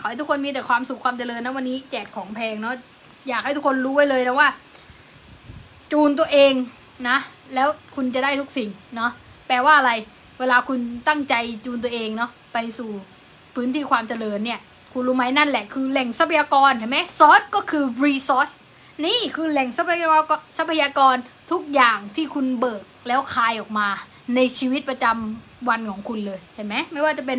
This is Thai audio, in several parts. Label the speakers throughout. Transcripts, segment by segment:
Speaker 1: ขอให้ทุกคนมีแต่ความสุขความเจริญนะวันนี้แจกของแพงเนาะอยากให้ทุกคนรู้ไว้เลยนะว่า จูนตัวเองนะ แล้วคุณจะได้ทุกสิ่งเนาะแปลว่าอะไร เวลาคุณตั้งใจจูนตัวเองเนาะไปสู่พื้นที่ความเจริญเนี่ย คุณรู้ไหมนั่นแหละคือแหล่งทรัพยากรเห็นไหมซอสก็คือ resource นี่คือแหล่งทรัพยากรทรัพยากรทุกอย่างที่คุณเบิกแล้วคายออกมา ในชีวิตประจำวันของคุณเลยเห็นไหมไม่ว่าจะเป็น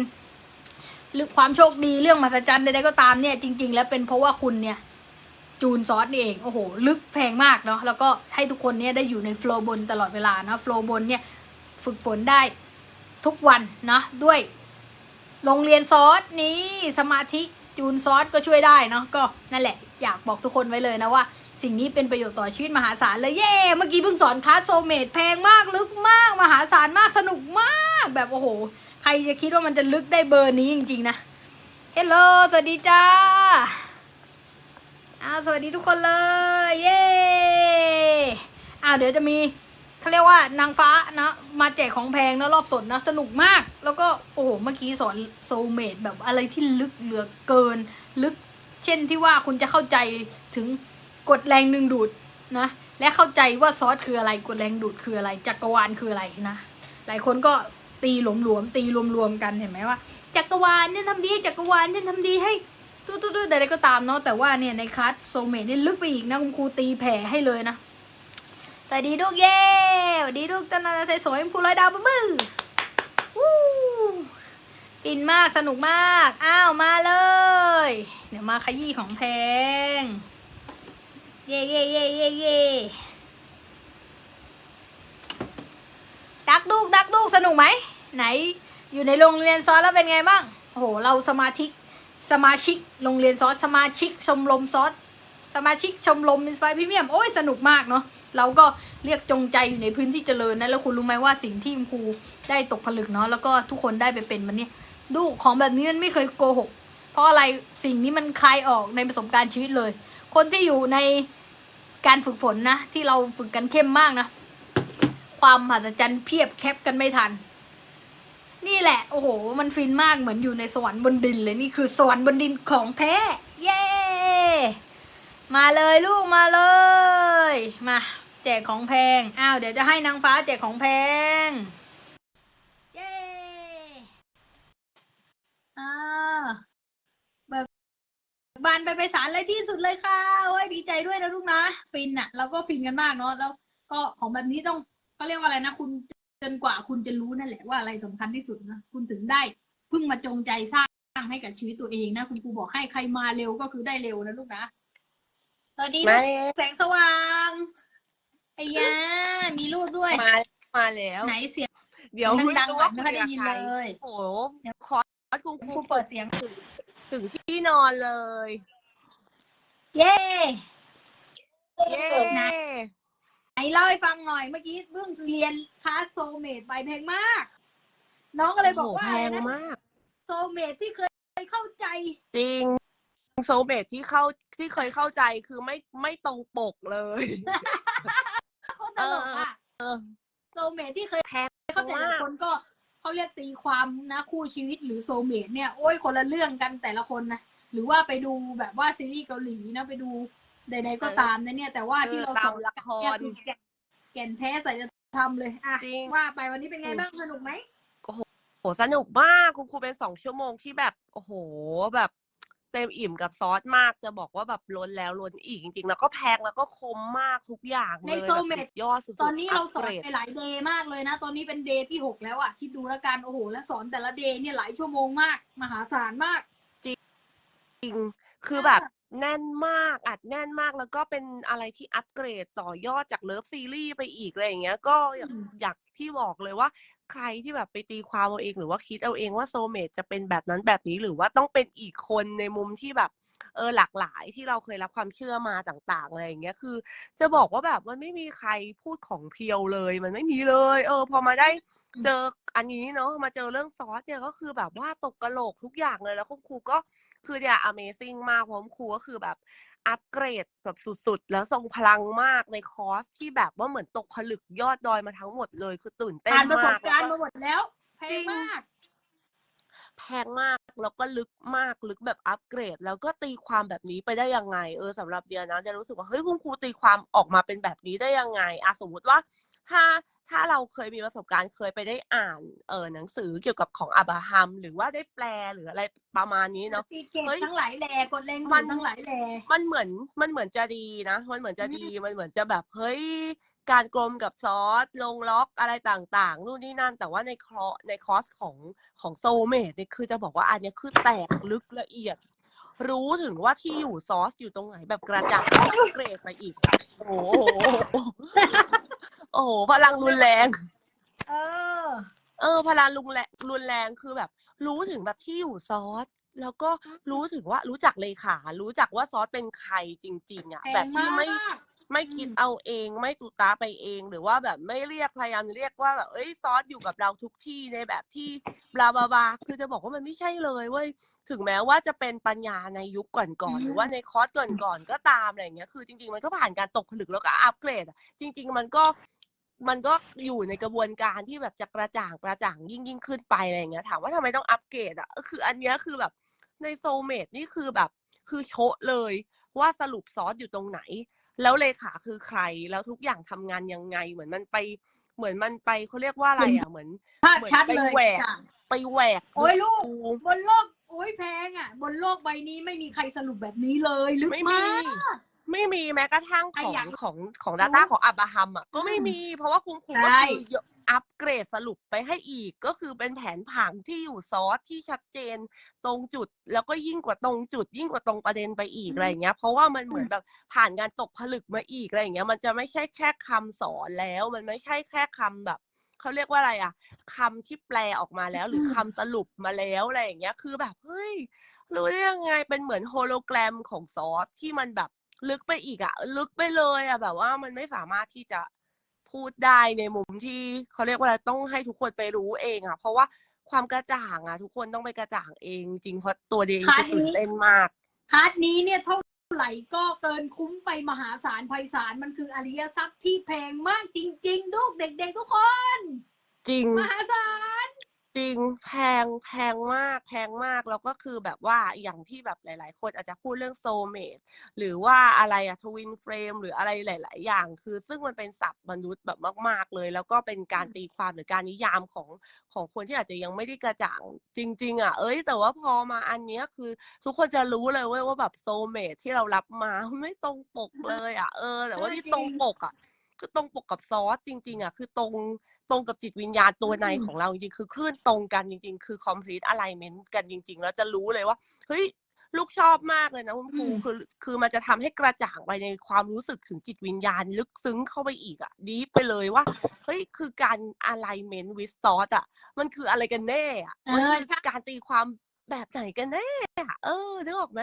Speaker 1: เรื่อความโชคดีเรื่องมหัศจรรย์ใดๆก็ตามเนี่ยจริง ๆ แล้วเป็นเพราะว่าคุณเนี่ยจูนซอสนี่เองโอ้โหลึกแพงมากเนาะแล้วก็ให้ทุกคนเนี่ยได้อยู่ในโฟล์บนตลอดเวลานะโฟล์บนเนี่ยฝึกฝนได้ทุกวันนะด้วยโรงเรียนซอสนี้สมาธิจูนซอสก็ช่วยได้เนาะก็นั่นแหละอยากบอกทุกคนไว้เลยนะว่า สิ่งนี้เป็นประโยชน์ต่อชีวิตมหาศาลเลยเย่เมื่อกี้เพิ่งสอนคลาสโซเมดแพงมากลึกมากมหาศาลมากสนุกมากแบบโอ้โห รจะคิดว่ามันจะลึกได้เบอร์นี้จริงๆนะเฮลโลสวัสดีจ้าอ้าวสวัสดีทุกคนเลย เย้อ้าวเดี๋ยวจะมีเขาเรียกว่านางฟ้านะมาแจกของแพงนะรอบสดนะสนุกมาก แล้วก็โอ้โหเมื่อกี้สอนโซเมดแบบอะไรที่ลึกเหลือเกิน ลึก เช่นที่ว่าคุณจะเข้าใจถึงกฎแรงดึงดูดนะและเข้าใจว่าซอสคืออะไรกฎแรงดูดคืออะไรจักรวาลคืออะไรนะ หลายคนก็ ตีหลวมๆตีรวมๆกันเห็นไหมว่าจักรวาลเนี่ยทำดีจักรวาลเนี่ยทำดีให้ตู้ๆๆใดๆก็ตามเนาะแต่ว่าเนี่ยในคลาสโซเมทนี่ยลึกไปอีกนะคุณครูตีแผ่ให้เลยนะสวัสดีลูกเย้สวัสดีลูกจันทร์สวยๆครูร้อยดาวปะมือวู้ฟินมากสนุกมากอ้าวมาเลย เดี๋ยวมาขยี้ของแพง เย่เย่เย่เย่เย่ ดักดูกดักดูกสนุกไหมไหนอยู่ในโรงเรียนซอสแล้วเป็นไงบ้างโอ้โหเราสมาธิสมาชิกโรงเรียนซอสสมาชิกชมรมซอสสมาชิกชมรมมินสไปพรีเมียมโอ้ยสนุกมากเนาะเราก็เรียกจงใจอยู่ในพื้นที่เจริญนะแล้วคุณรู้ไหมว่าสิ่งที่ครูได้ตกผลึกเนาะแล้วก็ทุกคนได้ไปเป็นมันเนี่ยดูของแบบนี้มันไม่เคยโกหก เพราะอะไรสิ่งนี้มันคลายออกในประสบการณ์ชีวิตเลย คนที่อยู่ในการฝึกฝนนะ ที่เราฝึกกันเข้มมากนะ ความมหัศจรรย์เพียบแคปกันไม่ทัน นี่แหละ โอ้โห มันฟินมากเหมือนอยู่ในสวรรค์บนดินเลยนี่คือสวรรค์บนดินของแท้ เย้มาเลยลูกมาเลย มาแจกของแพงอ้าวเดี๋ยวจะให้นางฟ้าแจกของแพงเย้อ่าเบิกบานไปไปสารเลยที่สุดเลยค่ะโอ้ยดีใจด้วยนะลูกนะฟินอะเราก็ฟินกันมากเนาะแล้วก็ของแบบนี้ต้อง เขาเรียกว่าอะไรนะคุณจนกว่าคุณจะรู้นั่นแหละว่าอะไรสำคัญที่สุดนะคุณถึงได้เพิ่งมาจงใจสร้างให้กับชีวิตตัวเองนะคุณครูบอกให้ใครมาเร็วก็คือได้เร็วนะลูกนะสวัสดี
Speaker 2: มา
Speaker 1: ลูกแสงสว่างไอ้ยามีลูกด้วย
Speaker 2: มามาแล้ว
Speaker 1: ไหนเสียง
Speaker 2: เดี๋ยว
Speaker 1: ดังๆหน่อย
Speaker 2: คุ
Speaker 1: ไม่ค่อยได้ยิน
Speaker 2: กับ
Speaker 1: เลย
Speaker 2: ใครโอ้โหคอร์สคุณค
Speaker 1: ค
Speaker 2: รู
Speaker 1: รูเปิดเสียง
Speaker 2: ถึงที่นอนเลย
Speaker 1: เย้
Speaker 2: เย้
Speaker 1: ไหนไหน เล่าให้ฟังหน่อยเมื่อกี้เพิ่งเรียนคลาสโซเมดไปแพงมาก น้องก็เลยบอกว่า
Speaker 2: โโหแพ
Speaker 1: อะไร
Speaker 2: ง
Speaker 1: นะ
Speaker 2: มาก
Speaker 1: โซเมดที่เคยเข้าใจ
Speaker 2: จริงโซเมทที่เข้าที่เคยเข้าใจคือไม่ไม่ตรงปกเลย
Speaker 1: เขาตลกอะ
Speaker 2: เออ
Speaker 1: โซเมดที่เคย
Speaker 2: แพง
Speaker 1: เข้าใจหลายคนก็เขาเรียกตีความนะคู่ชีวิตหรือโซเมดเนี่ยโอ้ยคนละเรื่องกันแต่ละคนนะหรือว่าไปดูแบบว่าซีรีส์เกาหลีนะไปดู ใดๆก็ตามนะเนี่ย แต่ว่าที่เรา
Speaker 2: ตา
Speaker 1: ส
Speaker 2: ม
Speaker 1: อน
Speaker 2: ละค
Speaker 1: เนี่ย
Speaker 2: ร
Speaker 1: คือแก่นแก่นแท้ใส่จะทำเลยอะ
Speaker 2: จริง
Speaker 1: ว่าไปวันนี้เป็นไงบ้างสนุกไหม
Speaker 2: โหสนุกมากคุณครูเป็นสองชั่วโมงที่แบบ โอ้โหแบบเต็มอิ่มกับซอสมากจะบอกว่าแบบล้นแล้วล้นอีกจริงๆ แล้วก็แพงแล้วก็คมมากทุกอย่างเลย
Speaker 1: ในโซเม
Speaker 2: แบ
Speaker 1: ด
Speaker 2: บสุดยอดสุดๆ
Speaker 1: ตอนนี้เราสอน
Speaker 2: ปก
Speaker 1: ไปหลายเดย์มากเลยนะ ตอนนี้เป็นเดย์ที่หกแล้วอะคิดดูแล้วกันโอ้โห แล้วสอนแต่ละเดย์เนี่ยหลายชั่วโมงมาก มหาศาลมาก
Speaker 2: จริง คือแบบ แน่นมากอัดแน่นมากแล้วก็เป็นอะไรที่อัปเกรดต่อยอดจากเลิฟซีรีส์ไปอีกอะไรอย่างเงี้ย ก็อยาก
Speaker 1: อืม
Speaker 2: อยากที่บอกเลยว่า ใครที่แบบไปตีความเอาเองหรือว่าคิดเอาเองว่าโซเมตจะเป็นแบบนั้นแบบนี้หรือว่าต้องเป็นอีกคนในมุมที่แบบเออหลากหลายที่เราเคยรับความเชื่อมาต่างๆอะไรอย่างเงี้ยคือ จะบอกว่าแบบมันไม่มีใครพูดของเพียวเลย มันไม่มีเลย เออ พอมาได้
Speaker 1: อืม
Speaker 2: เจออันนี้เนาะมาเจอเรื่องซอสเนี่ยก็คือแบบว่าตกกระโหลกทุกอย่างเลยแล้วคุณครูก็ คือเนี่ย Amazing มากเพราะคุณครูก็คือแบบอัปเกรดแบบสุดๆ แล้วทรงพลังมากในคอร์สที่แบบว่าเหมือนตกผลึกยอดดอยมาทั้งหมดเลย คือตื่นเต้น
Speaker 1: ผ่านประส
Speaker 2: มา
Speaker 1: บ
Speaker 2: ก
Speaker 1: การณ์
Speaker 2: แล้ว
Speaker 1: มาหมดแล้วแพ
Speaker 2: จริ
Speaker 1: ง
Speaker 2: ง
Speaker 1: มาก
Speaker 2: แพงมากแล้วก็ลึกมากลึกแบบอัปเกรด แล้วก็ตีความแบบนี้ไปได้ยังไง เออสำหรับเดียนะจะรู้สึกว่าเฮ้ยคุณครูตีความออกมาเป็นแบบนี้ได้ยังไงอะสมมุติว่า ถ้าถ้าเราเคยมีประสบการณ์เคยไปได้อ่านเออหนังสือเกี่ยวกับของอับราฮัม หรือว่าได้แปลหรืออะไรประมาณนี้เนาะ
Speaker 1: ตีเกต
Speaker 2: เฮ้ย
Speaker 1: ทั้งหลายแหล่กดแรง
Speaker 2: มั
Speaker 1: ดู
Speaker 2: น
Speaker 1: ดทั้งหลายแหล่
Speaker 2: มันเหมือนมันเหมือนจะดีนะมันเหมือนจะ
Speaker 1: อืม
Speaker 2: ดีมันเหมือนจะแบบเฮ้ยการกลมกับซอสลงล็อกอะไรต่างๆนู่นนี่นั่น แต่ว่าในคอร์สในคอร์สของของโซเมดเนี่ยคือจะบอกว่าอันเนี้ยคือแตกลึกละเอียด รู้ถึงว่าที่อยู่ซอสอยู่ตรงไหนแบบกระจ่างเกรดไปอีก โอ้โหโอ้โหพลังรุนแรง
Speaker 1: เออ
Speaker 2: เออ พลังรุนแรงรุนแรงคือแบบ รู้ถึงแบบที่อยู่ซอส แล้วก็รู้ถึงว่ารู้จักเลขา รู้จักว่าซอสเป็นใครจริง ๆอะ
Speaker 1: แพง
Speaker 2: แบบที่ไม่
Speaker 1: มาก
Speaker 2: ไม่คิด
Speaker 1: อืม
Speaker 2: เอาเองไม่ตุตาไปเอง หรือว่าแบบไม่เรียกพยายามเรียกว่าแบบเอ้ยซอสอยู่กับเราทุกที่ในแบบที่บลาบลาบลาคือจะบอกว่ามันไม่ใช่เลยเว้ยถึงแม้ว่าจะเป็นปัญญาในยุคก่อนๆหรือว่าในคอร์สก่อนๆก็ตามอะไรอย่างเงี้ยคือจริง ๆ มันก็ผ่านการตกผลึกแล้วก็อัปเกรดอะจริง ๆ มันก็ มันก็อยู่ในกระบวนการที่แบบจะกระจ่างกระจ่างยิ่งยิ่งขึ้นไปอะไรอย่างเงี้ยถามว่าทำไมต้องอัปเกรดอะก็คืออันเนี้ยคือแบบในโซเมดนี่คือแบบคือโชะเลยว่าสรุปซอสอยู่ตรงไหน แล้วเลขาคือใครแล้วทุกอย่างทำงานยังไง เหมือนมันไป เหมือนมันไปเขาเรียกว่าอะไรอะเหมือน
Speaker 1: ภาพ
Speaker 2: เหมือน
Speaker 1: ชัด
Speaker 2: ไป
Speaker 1: เลย
Speaker 2: แหวก
Speaker 1: จ้ะ
Speaker 2: ไปแหวก
Speaker 1: โอ้ยลูก
Speaker 2: ดู
Speaker 1: บนโลกโอ้ยแพงอะ บนโลกใบนี้ไม่มีใครสรุปแบบนี้เลยลึก
Speaker 2: ไม่
Speaker 1: มา
Speaker 2: มี
Speaker 1: ก
Speaker 2: ไม่มีแม้กระทั่ง
Speaker 1: ใคร
Speaker 2: ของ
Speaker 1: อยาก
Speaker 2: ของของ Data ของอับราฮัมอะก็ไม่
Speaker 1: อืม
Speaker 2: มีเพราะว่าคุณครูก็
Speaker 1: ใช่
Speaker 2: คืออัปเกรดสรุปไปให้อีกก็คือเป็นแผนผังที่อยู่ซอสที่ชัดเจนตรงจุด แล้วก็ยิ่งกว่าตรงจุด ยิ่งกว่าตรงประเด็นไปอีกอะไรอย่างเงี้ย เพราะว่ามันเหมือนแบบผ่านการตกผลึกมาอีกอะไรอย่างเงี้ย มันจะไม่ใช่แค่คำสอนแล้ว มันไม่ใช่แค่คำแบบเขาเรียกว่าอะไรอะคำที่แปลออกมาแล้ว หรือคำสรุปมาแล้วอะไรอย่างเงี้ย คือแบบเฮ้ยรู้ได้ยังไงเป็นเหมือนโฮโลแกรมของซอสที่มันแบบ ลึกไปอีกอะลึกไปเลยอะแบบว่ามันไม่สามารถที่จะพูดได้ในมุมที่เขาเรียกว่าอะไรต้องให้ทุกคนไปรู้เองอะเพราะว่าความกระจ่างอะทุกคนต้องไปกระจ่างเอง จริงเพราะตัวเดง
Speaker 1: ค่ะ
Speaker 2: คือตื่นเต้นมาก
Speaker 1: คาร์ดนี้เนี่ยเท่าไหร่ก็เกินคุ้มไปมหาศาลไพศาลมันคืออริยทรัพย์ที่แพงมากจริง ๆ ลูกเด็ก ๆ ทุกคน
Speaker 2: จริง
Speaker 1: มหาศาล
Speaker 2: จริงแพงแพงมากแพงมากแล้วก็คือแบบว่าอย่างที่แบบหลาย ๆ คนอาจจะพูดเรื่องโซเมดหรือว่าอะไรอะทวินเฟรมหรืออะไรหลาย ๆ อย่าง คือซึ่งมันเป็นศัพท์มนุษย์แบบมาก ๆ เลย แล้วก็เป็นการตีความหรือการนิยามของของคนที่อาจจะยังไม่ได้กระจ่างจริง ๆอะเอ้ย แต่ว่าพอมาอันเนี้ยคือ ทุกคนจะรู้เลยเว้ยว่าแบบโซเมดที่เรารับมาไม่ตรงปกเลยอะเออ แต่ว่า
Speaker 1: เออ
Speaker 2: ที่
Speaker 1: จริง
Speaker 2: ตรงปกอะ คือตรงปกกับซอสจริง ๆอะคือตรงตรงกับจิตวิญญาณตัวใน
Speaker 1: อืม
Speaker 2: ของเราจริงๆคือคลื่นตรงกันจริง ๆ คือ complete alignment กันจริง ๆ แล้วจะรู้เลยว่าเฮ้ยลูกชอบมากเลยนะคุณครู
Speaker 1: อืม
Speaker 2: คือคือมันจะทำให้กระจ่างไปในความรู้สึกถึงจิตวิญญาณ ลึกซึ้งเข้าไปอีกอะดีไปเลยว่าเฮ้ยคือการ alignment with sauce อะมันคืออะไรกันแน่อะ
Speaker 1: เอ
Speaker 2: มัน
Speaker 1: อ
Speaker 2: คือ
Speaker 1: ใช่
Speaker 2: การตีความแบบไหนกันแน่อะเออนึกออกไหม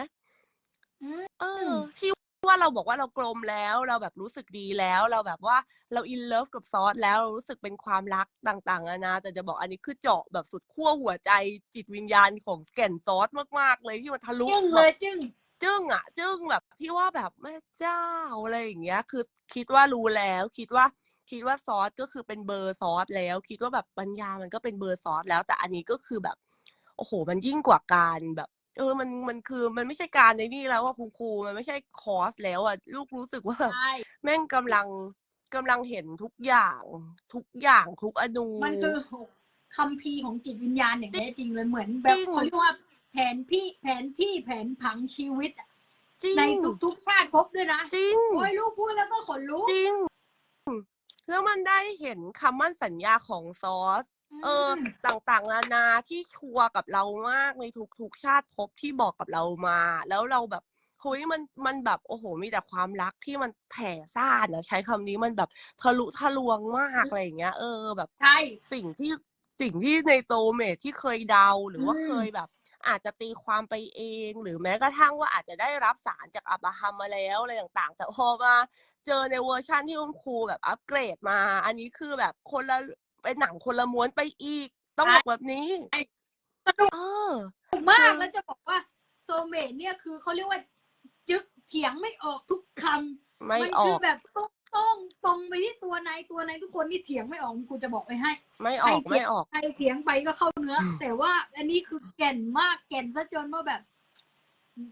Speaker 1: อืม
Speaker 2: เออที่ ว่าเราบอกว่าเรากลมแล้วเราแบบรู้สึกดีแล้ว เราแบบว่าเราอินเลิฟกับซอสแล้วเรารู้สึกเป็นความรักต่างๆนานาแต่จะบอกอันนี้คือเจาะแบบสุดขั้วหัวใจจิตวิญญาณของแก่นซอสมากๆเลยที่มันทะลุ
Speaker 1: จึ้ง
Speaker 2: แบ
Speaker 1: เล
Speaker 2: บ
Speaker 1: ยจึ้ง
Speaker 2: จึ้งอะ จึ้งแบบที่ว่าแบบแม่เจ้าอะไรอย่างเงี้ย คือคิดว่ารู้แล้วคิดว่าคิดว่าซอสก็คือเป็นเบอร์ซอสแล้ว คิดว่าแบบปัญญามันก็เป็นเบอร์ซอสแล้ว แต่อันนี้ก็คือแบบ โอ้โห มันยิ่งกว่าการแบบ เออมันมันคือมันไม่ใช่การในนี่แล้วว่าคุณครูมันไม่ใช่คอร์สแล้วอะลูกรู้สึกว่าแบบ
Speaker 1: ใช่
Speaker 2: แม่งกำลังกำลังเห็นทุกอย่าง ทุกอย่างทุกอนู
Speaker 1: มันคือคัมภีร์ของจิตวิญญาณอย่างแท้จริงเลยเหมือนแบ
Speaker 2: จ
Speaker 1: บ
Speaker 2: ริง
Speaker 1: เขาเรียกว่าแผนพี่แผนที่แผนผังชีวิตอะ
Speaker 2: จริง
Speaker 1: ในทุกๆชาติภพด้วยนะ
Speaker 2: จริง
Speaker 1: โอ้ยลูกพูดแล้วก็ขนลุก
Speaker 2: จริงแล้วมันได้เห็นคำมั่นสัญญาของซอส เออ
Speaker 1: ม
Speaker 2: ต่างๆนานาที่ชัวร์กับเรามากในทุกๆชาติภพที่บอกกับเรามา แล้วเราแบบเฮ้ยมันมันแบบโอ้โห มีแต่ความรักที่มันแผ่ซ่านนะใช้คำนี้มันแบบทะลุทะลวงมากอะไรอย่างเงี้ย เออแบบ
Speaker 1: ใช่
Speaker 2: สิ่งที่สิ่งที่ในโซเมทที่เคยเดาหรือว่า
Speaker 1: อืม
Speaker 2: เคยแบบ อาจจะตีความไปเอง หรือแม้กระทั่งว่าอาจจะได้รับสารจากอับราฮัมมาแล้วอะไรต่างๆ แต่พอมาเจอในเวอร์ชันที่คุณครูแบบอัปเกรดมา อันนี้คือแบบคนละ เป็นหนังคนละม้วนไปอีก ต้องบอกแบบนี้
Speaker 1: สนุก
Speaker 2: เออ
Speaker 1: มาก
Speaker 2: คือ
Speaker 1: แล้วจะบอกว่าโซเมตเนี่ยคือเขาเรียกว่าจึกเถียงไม่ออกทุกคำ
Speaker 2: ไม่
Speaker 1: มั
Speaker 2: อ
Speaker 1: คือ
Speaker 2: อก
Speaker 1: แบบตต้องตรงไปที่ตัวในตัวในทุกคนนี่เถียงไม่ออกครูจะบอกไปให้
Speaker 2: ไม่ออกไม่ออก
Speaker 1: ใครเถียงไปก็เข้าเนื้ออ
Speaker 2: ม
Speaker 1: แต่ว่าอันนี้คือแก่นมากแก่นซะจนว่าแบบ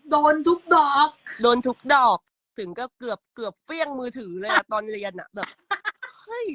Speaker 1: โดนทุกดอก
Speaker 2: โดนทุกดอกถึงก็เกือบเกือบเฟี้ยงมือถือเลยอะตอนเรียนอะแบบเฮ้ย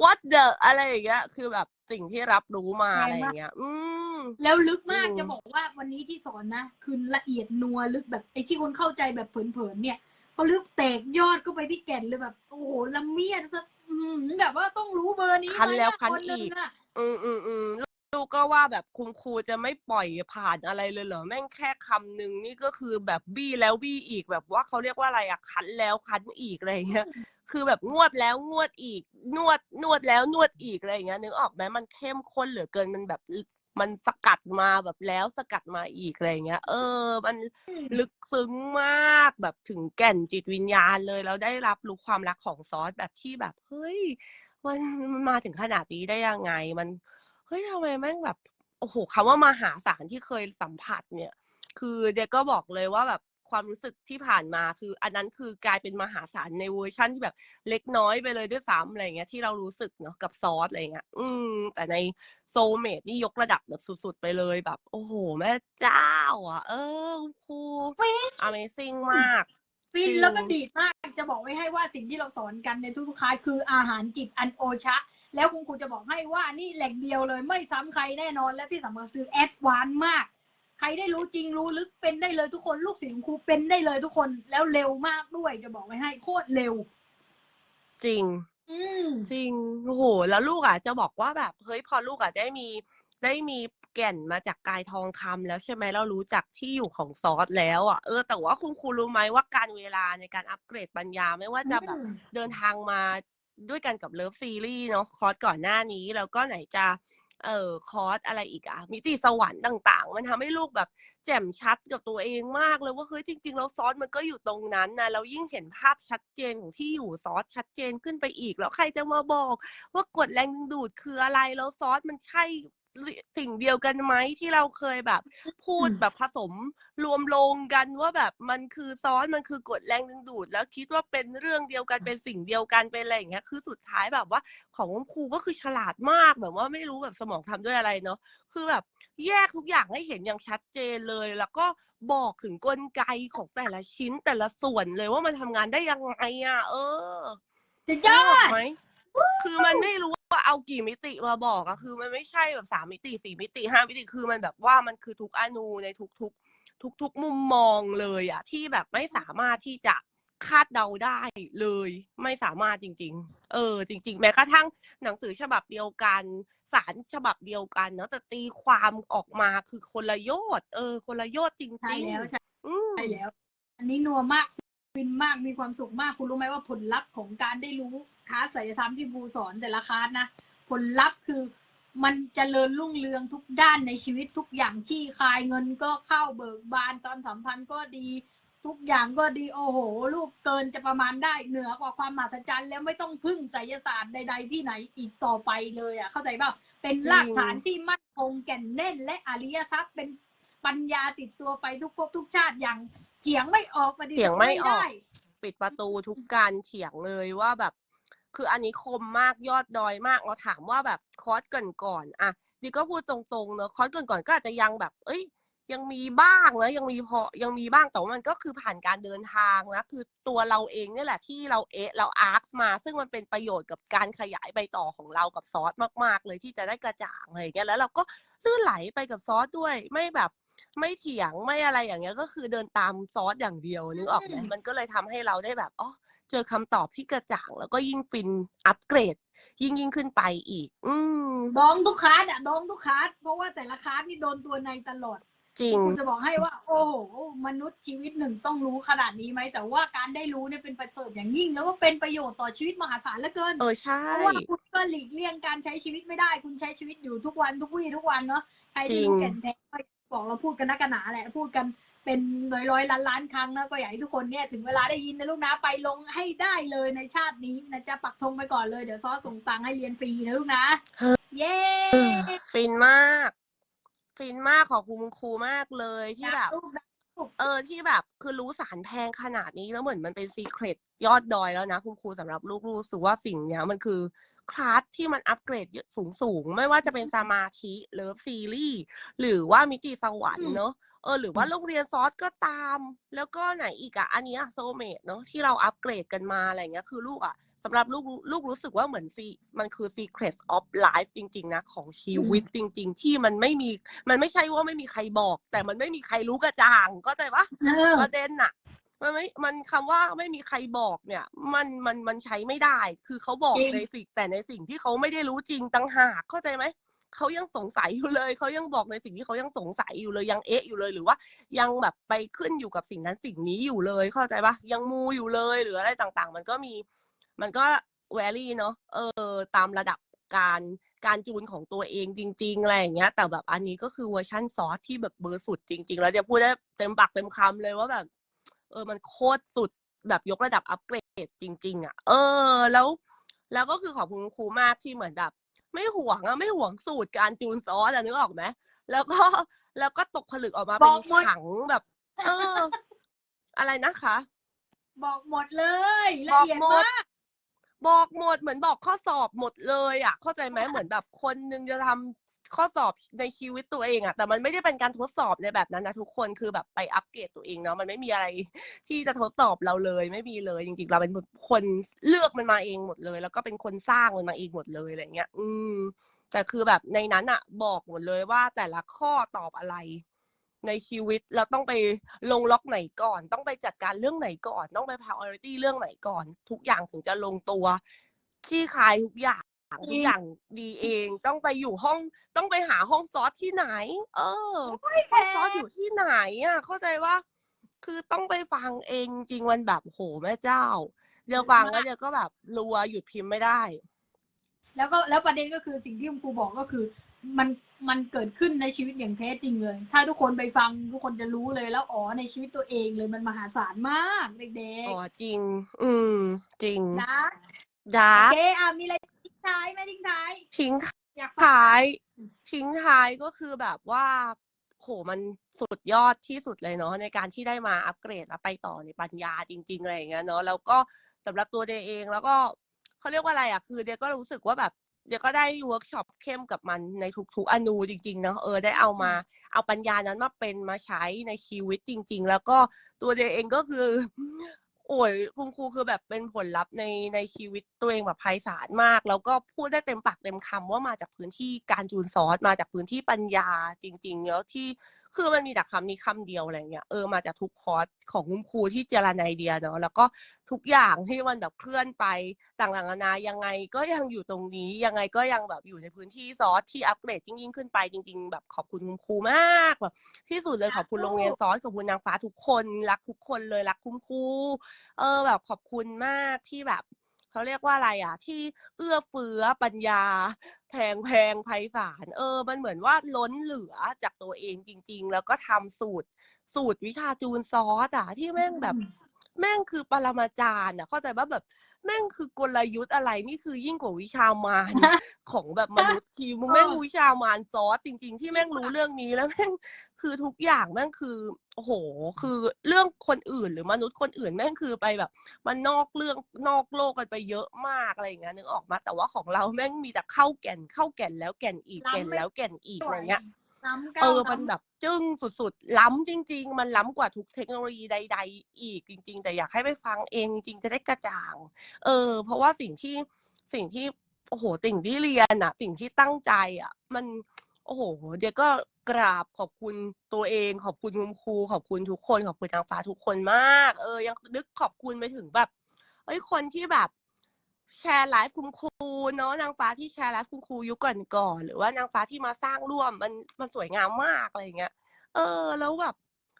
Speaker 2: what the อะไรอย่างเงี้ย คือแบบสิ่งที่รับรู้มา
Speaker 1: แรงมาก
Speaker 2: อะไรอย่างเงี้ย อืม
Speaker 1: แล้วลึกมาก
Speaker 2: จริง
Speaker 1: จะบอกว่าวันนี้ที่สอนนะคือละเอียดนัวลึกแบบไอ้ที่คนเข้าใจแบบเผินๆเนี่ย ก็ลึกแตกยอดก็ไปที่แก่นเลยแบบ โอ้โหละเมียดซะอืมแบบว่าต้องรู้เบอร์นี้
Speaker 2: คันแล้ว
Speaker 1: ไหมะ
Speaker 2: คัน
Speaker 1: หง
Speaker 2: อีก
Speaker 1: อะ
Speaker 2: อืมอืมอืม ลูกก็ว่าแบบคุณครูจะไม่ปล่อยผ่านอะไรเลยเหรอแม่งแค่คำหนึ่งนี่ก็คือแบบบี้แล้วบี้อีกแบบว่าเขาเรียกว่าอะไรอะคันแล้วคันอีกอะไรอย่างเงี้ยคือแบบงวดแล้วงวดอีก นวดนวดแล้วนวดอีกอะไรอย่างเงี้ยนึกออกไหมมันเข้มข้นเหลือเกินมันแบบมันสกัดมาแบบแล้วสกัดมาอีกอะไรอย่างเงี้ย เออ มันลึกซึ้งมากแบบถึงแก่นจิตวิญญาณเลยแล้วได้รับรู้ความรักของซอสแบบที่แบบเฮ้ยมันมันมาถึงขนาดนี้ได้ยังไงมัน เฮ้ยทำไมแม่งแบบ โอ้โหคำว่ามหาศาลที่เคยสัมผัสเนี่ย คือเด็กก็บอกเลยว่าแบบความรู้สึกที่ผ่านมาคือ อันนั้นคือกลายเป็นมหาศาลในเวอร์ชั่นที่แบบเล็กน้อยไปเลยด้วยซ้ำอะไรเงี้ยที่เรารู้สึกเนาะกับซอสอะไรเงี้ยอืม แต่ในโซเมดนี่ยกระดับแบบสุดๆไปเลยแบบ โอ้โห แม่เจ้า อะ เออครู Amazing มาก
Speaker 1: ฟิน
Speaker 2: จริง
Speaker 1: แล้วก็ดีดมาก จะบอกไว้ให้ว่าสิ่งที่เราสอนกันในทุกๆคลาสคืออาหารจิตอันโอชะ แล้วคุณครูจะบอกให้ว่านี่แหล่งเดียวเลยไม่ซ้ำใครแน่นอนและที่สำคัญคือแอดวานซ์มาก ใครได้รู้จริงรู้ลึกเป็นได้เลยทุกคนลูกศิษย์ของครูเป็นได้เลยทุกคนแล้วเร็วมากด้วยจะบอกไว้ให้โคตรเร็ว
Speaker 2: จริง
Speaker 1: อืม
Speaker 2: จริงโอ้โหแล้วลูกอะจะบอกว่าแบบเฮ้ยพอลูกอะได้มีได้มีแก่นมาจากกายทองคำแล้วใช่ไหมเรารู้จักที่อยู่ของซอสแล้วอะเออแต่ว่าคุณครูรู้ไหมว่าการเวลาในการอัปเกรดปัญญาไม่ว่าจะแบบ
Speaker 1: อืม
Speaker 2: เดินทางมา ด้วยกันกับเลิฟซีรีส์เนาะคอร์สก่อนหน้านี้แล้วก็ไหนจะเอ่อคอร์สอะไรอีกอะมิติสวรรค์ต่าง ๆ มันทำให้ลูกแบบแจ่มชัดกับตัวเองมากเลยว่าเฮ้ยจริงๆแล้วซอสมันก็อยู่ตรงนั้นนะแล้วยิ่งเห็นภาพชัดเจนของที่อยู่ซอสชัดเจนขึ้นไปอีก แล้วใครจะมาบอก ว่ากฎแรงดึงดูดคืออะไรแล้วซอสมันใช่ สิ่งเดียวกันไหมที่เราเคยแบบพูด
Speaker 1: อืม
Speaker 2: แบบผสมรวมลงกันว่าแบบมันคือซอสมันคือกฎแรงดึงดูด แล้วคิดว่าเป็นเรื่องเดียวกันเป็นสิ่งเดียวกันเป็นอะไรอย่างเงี้ยคือสุดท้ายแบบว่า ของครูก็คือฉลาดมากแบบว่าไม่รู้แบบสมองทำด้วยอะไรเนาะคือแบบแยกทุกอย่างให้เห็นอย่างชัดเจนเลย แล้วก็บอกถึงกลไกของแต่ละชิ้นแต่ละส่วนเลยว่ามันทำงานได้ยังไงอะเออ
Speaker 1: จะย
Speaker 2: นึก
Speaker 1: อ
Speaker 2: ออก
Speaker 1: ด
Speaker 2: ไหมคือมันไม่รู้ว่า เอากี่มิติมาบอกอะคือ มันไม่ใช่แบบสามมิติสี่มิติห้ามิติคือมันแบบว่ามันคือทุกอนูในทุกๆทุกๆมุมมองเลยอะที่แบบไม่สามารถที่จะคาดเดาได้เลยไม่สามารถจริง ๆ เออ จริง ๆ แม้กระทั่งหนังสือฉบับเดียวกันสารฉบับเดียวกันเนาะแต่ตีความออกมาคือคนละโยชน์เออ คนละโยชน์จริงๆ
Speaker 1: ใช่แล้วใช่
Speaker 2: อืม
Speaker 1: ใช่แล้ว อันนี้นัวมาก ฟินมากมีความสุขมากคุณรู้ไหมว่าผลลัพธ์ของการได้รู้คลาสศิลธรรมที่บูสอนแต่ละคลาสนะผลลัพธ์คือมันจเจริญรุ่งเรืองทุกด้านในชีวิตทุกอย่างที่คลายเงินก็เข้าเบิกบานตอนสัมพันธ์ก็ดี ทุกอย่างก็ดีโอ้โห ลูกเกินจะประมาณได้เหนือกว่าความมหัศจรรย์แล้วไม่ต้องพึ่งไสยศาสตร์ใด ๆ ที่ไหนอีกต่อไปเลยอะเข้าใจเปล่าเป็นรากฐานที่มั่นคงแก่นแน่น และอริยทรัพย์เป็น ปัญญาติดตัวไปทุกภพทุกชาติอย่างเถียงไม่ออกปฏิเสธ
Speaker 2: เถียงไม่ออก
Speaker 1: ได้
Speaker 2: ปิดประตูทุกการเถียงเลยว่าแบบ คืออันนี้คมมากยอดดอยมากเราถามว่าแบบคอร์สก่อนก่อนๆอะดิก็พูดตรงๆเนอะคอร์สก่อนก่อนๆก็อาจจะยังแบบ เอ้ย ยังมีบ้างนะยังมีพอยังมีบ้างแต่ว่ามันก็คือผ่านการเดินทางนะคือตัวเราเองเนี่ยแหละที่เราเอะเราอาร์คมา ซึ่งมันเป็นประโยชน์กับการขยายไปต่อของเรากับซอสมากๆ เลยที่จะได้กระจ่างอะไรอย่างเงี้ยแล้วเราก็ลื่นไหลไปกับซอสด้วยไม่แบบ ไม่เถียงไม่อะไรอย่างเงี้ย ก็คือเดินตามซอสอย่างเดียวนึกออกไหม
Speaker 1: อืม
Speaker 2: มันก็เลยทำให้เราได้แบบอ๋อเจอคำตอบที่กระจ่าง แล้วก็ยิ่งฟินอัปเกรด ยิ่งยิ่งขึ้นไปอีก อืม
Speaker 1: ดองทุกคลาสอะดองทุกคลาสเพราะว่าแต่ละคลาสนี่โดนตัวในตลอด
Speaker 2: จริง
Speaker 1: คุณจะบอกให้ว่า โอ้โหมนุษย์ชีวิตหนึ่งต้องรู้ขนาดนี้ไหมแต่ว่าการได้รู้เนี่ยเป็นประเสริฐอย่างยิ่ง แล้วก็เป็นประโยชน์ต่อชีวิตมหาศาลเหลือเกิน
Speaker 2: เออใช่
Speaker 1: เพราะว่าคุณก็หลีกเลี่ยงการใช้ชีวิตไม่ได้ คุณใช้ชีวิตอยู่ทุกวันทุกวี่ทุกวันเนาะใครที่รู้
Speaker 2: จริ
Speaker 1: แก่
Speaker 2: ง
Speaker 1: นแท้ก็ บอกเราพูดกันนักกันหนาแหละ พูดกันเป็นร้อยร้อยล้านล้านๆครั้งนะก็อยากให้ทุกคนเนี่ยถึงเวลาได้ยินนะลูกนะไปลงให้ได้เลยในชาตินี้นะจะปักธงไปก่อนเลยเดี๋ยวซอสส่งตังค์ให้เรียนฟรีนะลูกนะ เย้
Speaker 2: ฟินมาก ฟินมากขอบคุณครูมากเลยที่แบบ
Speaker 1: ลูกนะ
Speaker 2: เออที่แบบคือรู้สารแพงขนาดนี้แล้วเหมือนมันเป็นซีเครตยอดดอยแล้วนะ คุณครูสำหรับลูกๆรู้สึกว่าสิ่งเนี้ยมันคือ คลาสที่มันอัปเกรดสูงสูงๆไม่ว่าจะเป็นสมาธิเลิฟซีรีส์หรือว่ามิติสวรรค์เนอะเออหรือว่าโรงเรียนซอสก็ตาม แล้วก็ไหนอีกอะอันเนี้โซเมดเนอะที่เราอัปเกรดกันมาอะไรเงี้ยคือลูกอะสำหรับลูกลูกรู้สึกว่าเหมือนซีมันคือ secret of life จริง ๆ นะ ของชีวิตจริง ๆ ที่มันไม่มี มันไม่ใช่ว่าไม่มีใครบอก แต่มันไม่มีใครรู้กระจ่างก็ใจปะ
Speaker 1: เออ
Speaker 2: ประเด็นน่ะ มันไม่ มันคำว่าไม่มีใครบอกเนี่ย มันมันมันใช้ไม่ได้ คือเขาบอก
Speaker 1: จริง
Speaker 2: ในสิ่งแต่ในสิ่งที่เขาไม่ได้รู้จริงตั้งหากเข้าใจไหมเขายังสงสัยอยู่เลยเขายังบอกในสิ่งที่เขายังสงสัยอยู่เลยยังเอ๊ะอยู่เลยหรือว่า ยังแบบไปขึ้นอยู่กับสิ่งนั้นสิ่งนี้อยู่เลยเข้าใจปะยังมูอยู่เลยหรืออะไรต่างๆ มันก็มี มันก็แวรี่เนาะเออ ตามระดับการการจูนของตัวเองจริงๆอะไรอย่างเงี้ย แต่แบบอันนี้ก็คือเวอร์ชั่นซอสที่แบบเบอร์สุดจริง ๆ แล้วจะพูดได้เต็มปากเต็มคำเลยว่าแบบ เออมันโคตรสุดแบบยกระดับอัปเกรดจริง ๆ อะ เออ แล้ว แล้วก็คือขอบคุณครูมากที่เหมือนแบบไม่ห่วงอะไม่ห่วงสูตรการจูนซอสอะนึกออกไหมแล้วก็แล้วก็ตกผลึกออกมาเป็
Speaker 1: บ
Speaker 2: น
Speaker 1: อกหมด
Speaker 2: ถังแบบ เออ อะไรนะคะ
Speaker 1: บอกหมดเลยละ
Speaker 2: บอก
Speaker 1: เอียด
Speaker 2: หมด
Speaker 1: มาก
Speaker 2: บอกหมดเหมือนบอกข้อสอบหมดเลยอะ เข้าใจไหมเหมือนแบบคนนึงจะทำ ข้อสอบในชีวิตตัวเองอะแต่มันไม่ได้เป็นการทดสอบในแบบนั้นนะทุกคนคือแบบไปอัปเกรดตัวเองเนาะมันไม่มีอะไรที่จะทดสอบเราเลย ไม่มีเลยจริงๆเราเป็นคนเลือกมันมาเองหมดเลย แล้วก็เป็นคนสร้างมันมาเองหมดเลยอะไรเงี้ย อืม แต่คือแบบในนั้นอะบอกหมดเลยว่าแต่ละข้อตอบอะไรในชีวิตเราต้องไปลงล็อกไหนก่อน ต้องไปจัดการเรื่องไหนก่อน ต้องไป priority เรื่องไหนก่อน ทุกอย่างถึงจะลงตัวขี้คายทุกอย่าง
Speaker 1: จริง
Speaker 2: ทุกอย่างดีเองต้องไปอยู่ห้องต้องไปหาห้องซอสที่ไหน เออห้องซอสอยู่ที่ไหนอะเข้าใจว่า คือต้องไปฟังเองจริงๆมันแบบโหแม่เจ้าเดี๋ยวฟังแล้วเดี๋ยวก็แบบรัวหยุดพิมพ์ไม่ได้
Speaker 1: แล้วก็แล้วประเด็นก็คือสิ่งที่คุณครูบอกก็คือ มันมันเกิดขึ้นในชีวิตอย่างแท้จริงเลย ถ้าทุกคนไปฟังทุกคนจะรู้เลยแล้วอ๋อในชีวิตตัวเองเลยมันมหาศาลมากเด็ก
Speaker 2: อ๋อจริง อืมจริง
Speaker 1: ๆนะ
Speaker 2: ดา
Speaker 1: โอ
Speaker 2: ร์ก
Speaker 1: เคอะมีอะไร ทิ้งท้ายไหมทิ้งท้าย
Speaker 2: ทิ้ง
Speaker 1: อยากฟัง
Speaker 2: ท้าย ทิ้งท้ายก็คือแบบว่า โหมันสุดยอดที่สุดเลยเนาะในการที่ได้มาอัปเกรดและไปต่อในปัญญาจริงๆอะไรอย่างเงี้ยเนาะแล้วก็สำหรับตัวเดย์เองแล้วก็เขาเรียกว่าอะไรอะคือเดย์ก็รู้สึกว่าแบบเดย์ก็ได้เวิร์กช็อปเข้มกับมันในทุกๆอนูจริงๆเนาะเออได้เอามาเอาปัญญานั้นมาเป็นมาใช้ในชีวิตจริง ๆ แล้วก็ตัวเดย์เองก็คือ โอ้ยคุณครูคือแบบเป็นผลลัพธ์ในในชีวิตตัวเองแบบไพศาลมาก แล้วก็พูดได้เต็มปากเต็มคำว่ามาจากพื้นที่การจูนซอสมาจากพื้นที่ปัญญาจริงๆแล้วที่ คือมันมีแต่คำนี้คำเดียวอะไรเงี้ยเออมาจากทุกคอร์สของคุณครูที่เจรนายเดียเนาะแล้วก็ทุกอย่างที่มันแบบเคลื่อนไปต่างๆนานายังไงก็ยังอยู่ตรงนี้ยังไงก็ยังแบบอยู่ในพื้นที่ซอสที่อัปเกรดยิ่งๆขึ้นไปจริง ๆ แบบขอบคุณคุณครูมากแบบที่สุดเลยขอบคุณโรงเรียนซอสขอบคุณนางฟ้าทุกคนรักทุกคนเลยรักคุณครูเออแบบขอบคุณมากที่แบบ เขาเรียกว่าอะไรอะ ที่เอื้อเฟื้อปัญญา แพงแพงไพศาลเออ มันเหมือนว่าล้นเหลือจากตัวเองจริง ๆ แล้วก็ทำสูตรสูตรวิชาจูนซอสอะที่แม่งแบบ แม่งคือปรมาจารย์อะ เข้าใจว่าแบบแม่งคือกลยุทธ์อะไรนี่คือยิ่งกว่าวิชามารของแบบมนุษย์ทีมึงแม่งวิชามารซอสจริง ๆ ที่แม่งรู้เรื่องนี้แล้วแม่งคือทุกอย่างแม่งคือโอ้โห คือเรื่องคนอื่นหรือมนุษย์คนอื่นแม่งคือไปแบบ มันนอกเรื่องนอกโลกกันไปเยอะมากอะไรอย่างเงี้ยนึกออกมาแต่ว่าของเราแม่งมีแต่เข้าแก่นเข้าแก่นแล้วแก่นอีกแก่นแล้วแก่นอีกอะไรเงี้ย
Speaker 1: ล้ำ
Speaker 2: เอ
Speaker 1: ก้าว
Speaker 2: อมัน
Speaker 1: ล้ำ
Speaker 2: แบบจึ้งสุดๆ ล้ำจริง ๆ มันล้ำกว่าทุกเทคโนโลยีใด ๆ อีกจริง ๆ แต่อยากให้ไปฟังเองจริงๆจะได้กระจ่าง เออ เพราะว่าสิ่งที่สิ่งที่โอ้โหสิ่งที่เรียนอะสิ่งที่ตั้งใจอะมันโอ้โห เดี๋ยวก็กราบขอบคุณตัวเอง ขอบคุณคุณครู ขอบคุณทุกคน ขอบคุณนางฟ้าทุกคนมาก เออ ยังนึกขอบคุณไปถึงแบบเอ้ยคนที่แบบ แชร์ไลฟ์คุณครูเนาะนางฟ้าที่แชร์ไลฟ์คุณครูยุคก่อนๆหรือว่านางฟ้าที่มาสร้างร่วมมันมันสวยงามมากอะไรเงี้ย เออ แล้วแบบ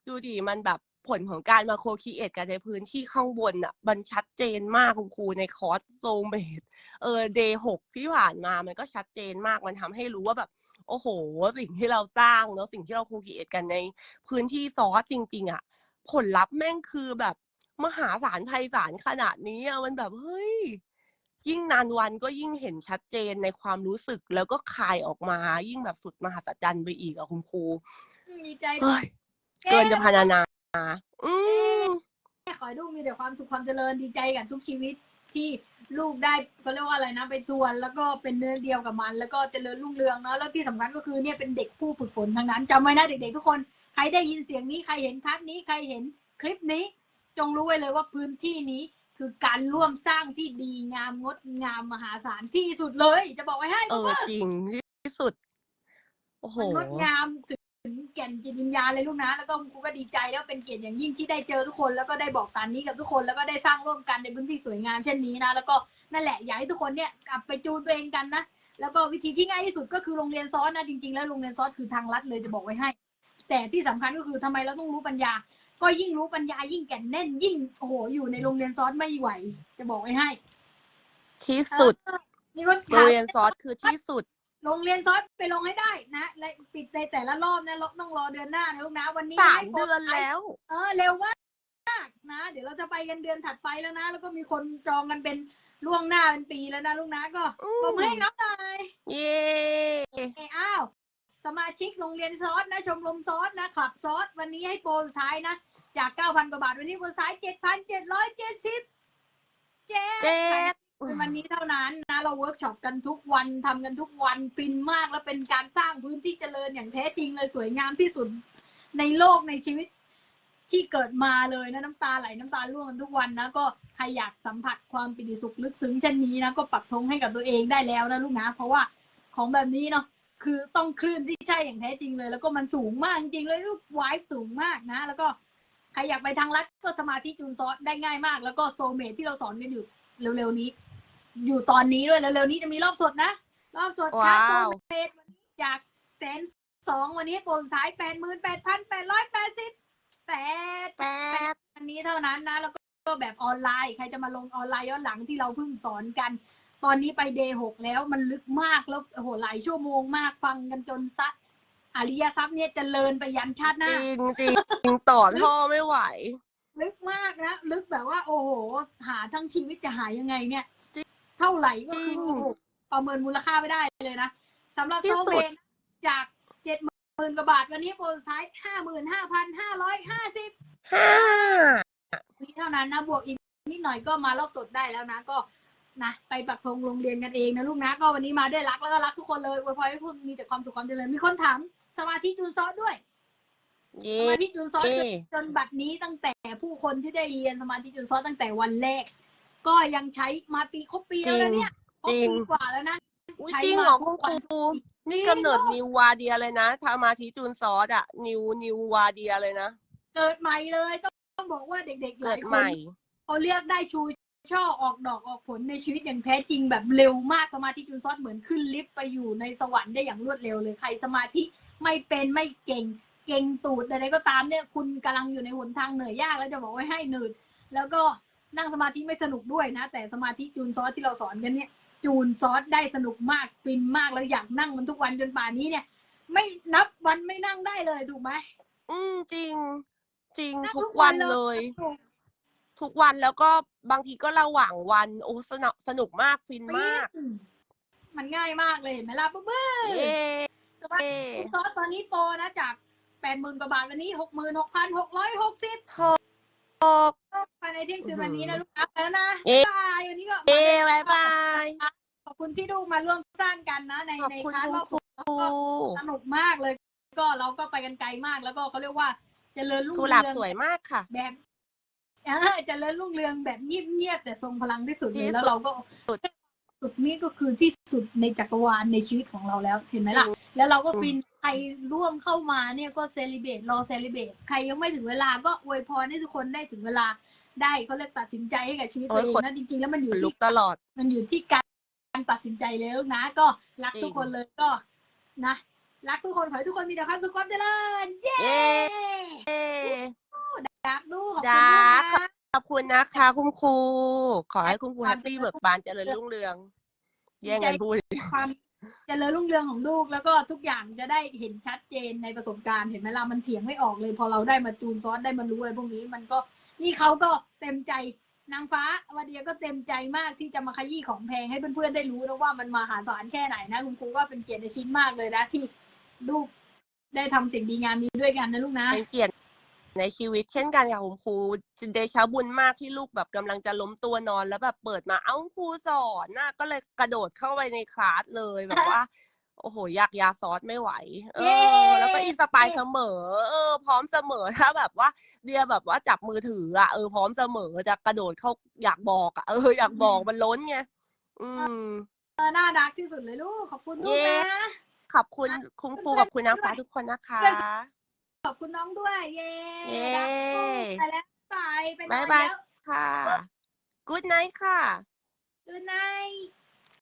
Speaker 2: ดูดิมันแบบผลของการมาโคคิเอทกันในพื้นที่ข้างบนอะมันชัดเจนมากคุณครูในคอร์สโซเมดเออเดย์หกที่ผ่านมามันก็ชัดเจนมากมันทำให้รู้ว่าแบบ โอ้โห สิ่งที่เราสร้างเนาะสิ่งที่เราโคคิเอทกันในพื้นที่ซอสจริง ๆ อะ ผลลัพธ์แม่งคือแบบมหาศาลไพศาลขนาดนี้อะมันแบบเฮ้ย ยิ่งนานวันก็ยิ่งเห็นชัดเจนในความรู้สึกแล้วก็คายออกมา ยิ่งแบบสุดมหัศจรรย์ไปอีกอะคุณครู
Speaker 1: ดีใจ
Speaker 2: เฮ้ยเกินจะพรรณนาอืม
Speaker 1: ขอให้ลูกมีแต่ความสุขความเจริญดีใจกับทุกชีวิตที่ลูกได้เขาเรียกว่าอะไรนะไปทวน แล้วก็เป็นเนื้อเดียวกับมัน แล้วก็เจริญรุ่งเรืองเนาะแล้วที่สำคัญก็คือเนี่ยเป็นเด็กผู้ฝึกฝนทั้งนั้นจำไว้นะเด็กๆทุกคนใครได้ยินเสียงนี้ใครเห็นคัดนี้ใครเห็นคลิปนี้ จงรู้ไว้เลยว่าพื้นที่นี้ คือการร่วมสร้างที่ดีงามงดงามมหาศาลที่สุดเลย จะบอกไว้ให้
Speaker 2: เออจริงที่สุด โอ้โห
Speaker 1: มันงดงามถึงแก่นจิตวิญญาณเลยลูกนะ แล้วก็คุณครูก็ดีใจแล้วเป็นเกียรติอย่างยิ่งที่ได้เจอทุกคนแล้วก็ได้บอกสารนี้กับทุกคนแล้วก็ได้สร้างร่วมกันในพื้นที่สวยงามเช่นนี้นะแล้วก็นั่นแหละอยากให้ทุกคนเนี่ยกลับไปจูนตัวเองกันนะแล้วก็วิธีที่ง่ายที่สุดก็คือโรงเรียนซอสนะจริงๆแล้วโรงเรียนซอสคือทางลัดเลยจะบอกไว้ให้ แต่ที่สำคัญก็คือทำไมเราต้องรู้ปัญญา ก็ยิ่งรู้ปัญญายิ่งแก่นแน่น ยิ่งโอ้โหอยู่ในโรงเรียนซอสไม่ไหว จะบอกไว้ให้
Speaker 2: ที่สุด
Speaker 1: เออมีคน
Speaker 2: โรง
Speaker 1: ถาม
Speaker 2: เรียนซอสคือที่สุด
Speaker 1: โรงเรียนซอสไปลงให้ได้นะและปิดในแต่ละรอบนะต้องรอเดือนหน้านะลูกนะวันนี้
Speaker 2: สาม
Speaker 1: ให้โปร
Speaker 2: เดือนแล้ว
Speaker 1: เออเร็วมากนะ เดี๋ยวเราจะไปกันเดือนถัดไปแล้วนะ แล้วก็มีคนจองกันเป็นล่วงหน้าเป็นปีแล้วนะลูกนะก็
Speaker 2: อื
Speaker 1: ผม
Speaker 2: ม
Speaker 1: ให้น้องหน่อย
Speaker 2: เย้
Speaker 1: เอ้ยอ้าว สมาชิกโรงเรียนซอสนะชมรมซอสนะขับซอสวันนี้ให้โปรสุดท้ายนะ จาก 9,000 กว่าบาท วันนี้โปรสุดท้าย 7,770เจ๊
Speaker 2: เจ๊ก
Speaker 1: เป็นวันนี้เท่านั้นนะเราเวิร์กช็อปกันทุกวันทำกันทุกวันฟินมากแล้วเป็นการสร้างพื้นที่เจริญอย่างแท้จริงเลยสวยงามที่สุดในโลกในชีวิตที่เกิดมาเลยนะน้ำตาไหลน้ำตาร่วงกันทุกวันนะก็ใครอยากสัมผัสความปิติสุขลึกซึ้งเช่นนี้นะก็ปักธงให้กับตัวเองได้แล้วนะลูกนะเพราะว่าของแบบนี้เนาะ คือต้องคลื่นที่ใช่อย่างแท้จริงเลย แล้วก็มันสูงมากจริงๆเลยลูกไวฟ์สูงมากนะ แล้วก็ใครอยากไปทางลัดก็สมาธิจูนซอสได้ง่ายมาก แล้วก็โซเมทที่เราสอนกันอยู่เร็วๆนี้ อยู่ตอนนี้ด้วยแล้วเร็วๆนี้จะมีรอบสดนะรอบสด
Speaker 2: ว้า
Speaker 1: โซ
Speaker 2: ว
Speaker 1: เมทวันนี้จากแสนสองวันนี้โปรสุดท้ายแปดหมื่นแปดพันแปดร้อยแปดสิบแปด
Speaker 2: แป๊บ
Speaker 1: อันนี้เท่านั้นนะ แล้วก็แบบออนไลน์ ใครจะมาลงออนไลน์ย้อนหลังที่เราเพิ่งสอนกัน ตอนนี้ไปเดย์หกแล้วมันลึกมากแล้วโอ้โหหลายชั่วโมงมากฟังกันจนซะอริยทรัพย์เนี่ยเจริญไปยันชาติห
Speaker 2: จ
Speaker 1: น้า
Speaker 2: ริงจริงจริงต่อท่อไม่ไหว
Speaker 1: ลึกมากนะ ลึกแบบว่า โอ้โห หาทั้งชีวิตจะหายังไงเนี่ย เท่าไหร่ก็คือ
Speaker 2: จริง
Speaker 1: โอ้โหประเมินมูลค่าไม่ได้เลยนะสำหรับ
Speaker 2: ที่
Speaker 1: โซ
Speaker 2: สุ
Speaker 1: เม
Speaker 2: ด
Speaker 1: นจากเจ็ดหมื่นกว่าบาท วันนี้โปรสุดท้ายห้าหมื่นห้าพันห้าร้อยห้าสิบ
Speaker 2: ห้า
Speaker 1: นี้เท่านั้นนะ บวกอีกนิดหน่อยก็มารอบสดได้แล้วนะ ก็ นะไปปักธงโรงเรียนกันเองนะลูกนะ ก็วันนี้มาด้วยรักแล้วก็รักทุกคนเลยอวยพรให้คุณมีแต่ความสุขความเจริญมีคนถามสมาธิจูนซอสด้วย
Speaker 2: เย้
Speaker 1: สมาธิจูนซอส
Speaker 2: เย้
Speaker 1: จนบัดนี้ตั้งแต่ผู้คนที่ได้เรียนสมาธิจูนซอสตั้งแต่วันแรก ก็ยังใช้มาปีครบปีแล้วนะเนี่ยครบ
Speaker 2: จริง
Speaker 1: ปีกว่าแล้วนะ
Speaker 2: อุ๊ย
Speaker 1: ใช้
Speaker 2: จริง
Speaker 1: มา
Speaker 2: เหรอ
Speaker 1: ทุ
Speaker 2: คุณ
Speaker 1: ก
Speaker 2: ค
Speaker 1: วัน
Speaker 2: รูนี่กำเนิดนิววาเดียเลยนะทามาทีจูนซอสอะนิวนิววาเดียเลยนะ
Speaker 1: เกิดใหม่เลยต้องต้องบอกว่าเด็กๆห
Speaker 2: เกิ
Speaker 1: ลา
Speaker 2: ด
Speaker 1: ยค
Speaker 2: ให
Speaker 1: น
Speaker 2: ม่
Speaker 1: เขาเรียกได้ชู ช่อออกดอกออกผลในชีวิตอย่างแท้จริงแบบเร็วมากสมาธิจูนซอสเหมือนขึ้นลิฟต์ไปอยู่ในสวรรค์ได้อย่างรวดเร็วเลยใครสมาธิไม่เป็นไม่เก่ง เก่งตูดใดๆก็ตามเนี่ย คุณกำลังอยู่ในหนทางเหนื่อยยากแล้วจะบอกไว้ให้หนืดแล้วก็นั่งสมาธิไม่สนุกด้วยนะ แต่สมาธิจูนซอสที่เราสอนกันเนี่ย จูนซอสได้สนุกมากฟินมากแล้วอยากนั่งมันทุกวันจนป่านนี้เนี่ย ไม่นับวันไม่นั่งได้เลยถูกไหม
Speaker 2: อืมจริง จริง
Speaker 1: นั่ง
Speaker 2: ทุ
Speaker 1: ทุ
Speaker 2: ก
Speaker 1: กวั
Speaker 2: วัน
Speaker 1: น
Speaker 2: เล
Speaker 1: เลยย
Speaker 2: ทุกวันแล้วก็บางทีก็ระหว่างวันโอ้สนุกสนุกมากฟินมาก
Speaker 1: อืมมันง่ายมากเลยเห็นไหมล่ะปุ๊บ
Speaker 2: เย้
Speaker 1: สมาธิจูนซอสตอนนี้โปรนะจากแปดหมื่นกว่าบาทวันนี้หกหมื่นหกพันหกร้อยหกสิบ
Speaker 2: หก
Speaker 1: ภายในเที่ยงคืนวันนี้นะลูกค้าแล้วนะ
Speaker 2: เอ๊ะ
Speaker 1: บายวันนี้ก็
Speaker 2: เย้บายบาย
Speaker 1: ขอบคุณที่ลูกมาร่วมสร้างกันนะ ใน
Speaker 2: ขอบ
Speaker 1: ใน
Speaker 2: คุณ
Speaker 1: คลาส
Speaker 2: คุณ
Speaker 1: รอบ
Speaker 2: ครู
Speaker 1: สุดก็สนุกมากเลย ก็เราก็ไปกันไกลมากแล้วก็เขาเรียกว่าเจริญรุ่ง
Speaker 2: กุห
Speaker 1: เรื
Speaker 2: ลาบ
Speaker 1: อง
Speaker 2: สวยมากค่ะ
Speaker 1: แบบ เออเจริญรุ่งเรืองแบบเงียบๆแต่ทรงพลังที่สุดเล
Speaker 2: ที่
Speaker 1: ย
Speaker 2: สุด
Speaker 1: แล้วเราก็สุดนี้ก็คือที่สุดในจักรวาลในชีวิตของเราแล้วเห็นไหมล่ะ แล้วเราก็ฟินใครร่วมเข้ามาเนี่ยก็เซเลบรตรอเซเลบรตใครยังไม่ถึงเวลาก็อวยพรให้ทุกคนได้ถึงเวลาได้เขาเรียกตัดสินใจให้กับชีวิตตัวเอง
Speaker 2: โอ้ย
Speaker 1: นะจริงๆแล้วมันอยู่
Speaker 2: ลุ
Speaker 1: ที่
Speaker 2: กตลอด
Speaker 1: มันอยู่ที่การการตัดสินใจเลยลูกนะ ก็รัก
Speaker 2: จริง
Speaker 1: ทุกคนเลยก็นะ รักทุกคนขอให้ทุกคนมีแต่ความสุขความเจริญเย้
Speaker 2: เย้
Speaker 1: ดักดูขอบ
Speaker 2: ดั
Speaker 1: คุณ
Speaker 2: ก
Speaker 1: นะ
Speaker 2: ขอบคุณนะคะ คุณครู ขอให้คุณครู
Speaker 1: ค
Speaker 2: แฮ
Speaker 1: วาม
Speaker 2: ปปี้
Speaker 1: เจริญ
Speaker 2: เบิกบานเจริญรุ่งเรือง แย่งกันพูด
Speaker 1: ความเจริญรุ่งเรืองของลูกแล้วก็ทุกอย่างจะได้เห็นชัดเจนในประสบการณ์เห็นไหมล่ะมันเถียงไม่ออกเลย พอเราได้มาจูนซอสได้มารู้อะไรพวกนี้มันก็นี่เขาก็เต็มใจนางฟ้าวาเดียก็เต็มใจมากที่จะมาขยี้ของแพงให้เพื่อนๆได้รู้นะว่ามันมหาศาลแค่ไหนนะ คุณครูว่าเป็นเกียรติในชิ้นมากเลยนะที่ลูกได้ทำสิ่งดีงามนี้ด้วยกันนะลูกนะ
Speaker 2: เป็นเกียรติ ในชีวิตเช่นกันค่ะคุณครูเดชะบุญมากที่ลูกแบบกำลังจะล้มตัวนอนแล้วแบบเปิดมาเอ้าครูสอนน่ะก็เลยกระโดดเข้าไปในคลาสเลยแบบว่าโอ้โหอยากยาซอสไม่ไหว เอ
Speaker 1: เย้
Speaker 2: อแล้วก็อินสปายเสมอ เออ พร้อมเสมอถ้าแบบว่าเดียแบบว่าจับมือถืออะเออพร้อมเสมอจะกระโดดเข้าอยากบอกอะเอออยากบอกมันล้นไงอืม
Speaker 1: เออน่ารักที่สุดเลยลูกขอบคุณลูก
Speaker 2: เย้
Speaker 1: นะ
Speaker 2: ขอบคุณคุณครูกับคุณนางฟ้าทุกคนนะคะ
Speaker 1: ขอบคุณน้องด้วย เย้
Speaker 2: เย้
Speaker 1: รักลูกไปแล้วบายไปนอน
Speaker 2: บ๊ายบาย
Speaker 1: แล้ว
Speaker 2: ค่ะ Good night ค่ะ
Speaker 1: Good night